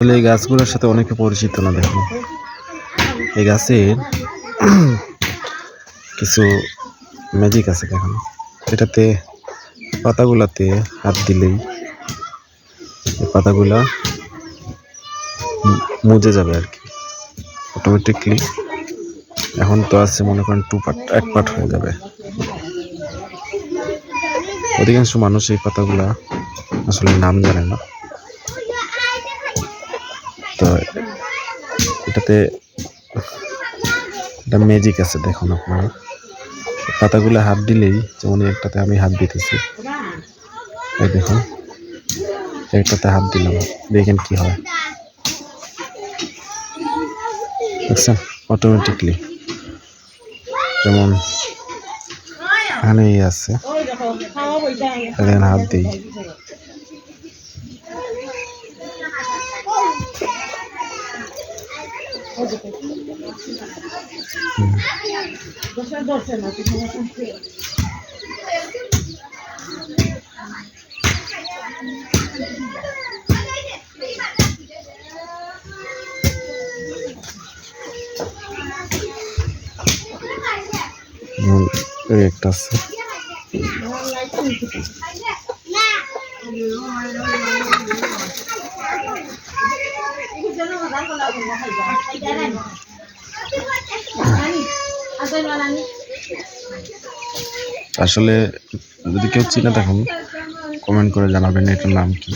আসলে এই গাছগুলোর সাথে অনেকে পরিচিত না দেখুন এই গাছের কিছু ম্যাজিক আছে দেখুন এটাতে পাতাগুলাতে হাত দিলেই পাতাগুলা মুজে যাবে আর কি। অটোমেটিকলি এখন তো আছে, মনে করেন টু পার্ট এক পার্ট হয়ে যাবে। অধিকাংশ মানুষ এই পাতাগুলা আসলে নাম জানে না। তো এটাতে একটা ম্যাজিক আছে, দেখুন আপনারা। পাতাগুলো হাত দিলেই যেমন একটাতে আমি হাত দিতেছি। এই দেখুন, একটাতে হাত দিলাম। দেখেন কি হয়। দেখছেন? অটোমেটিকলি যেমন এখানে এই আছে হাত দিই যেমন এই একটা আছে। আসলে যদি কেউ চিনে দেখুন কমেন্ট করে জানাবেন এটার নাম কি।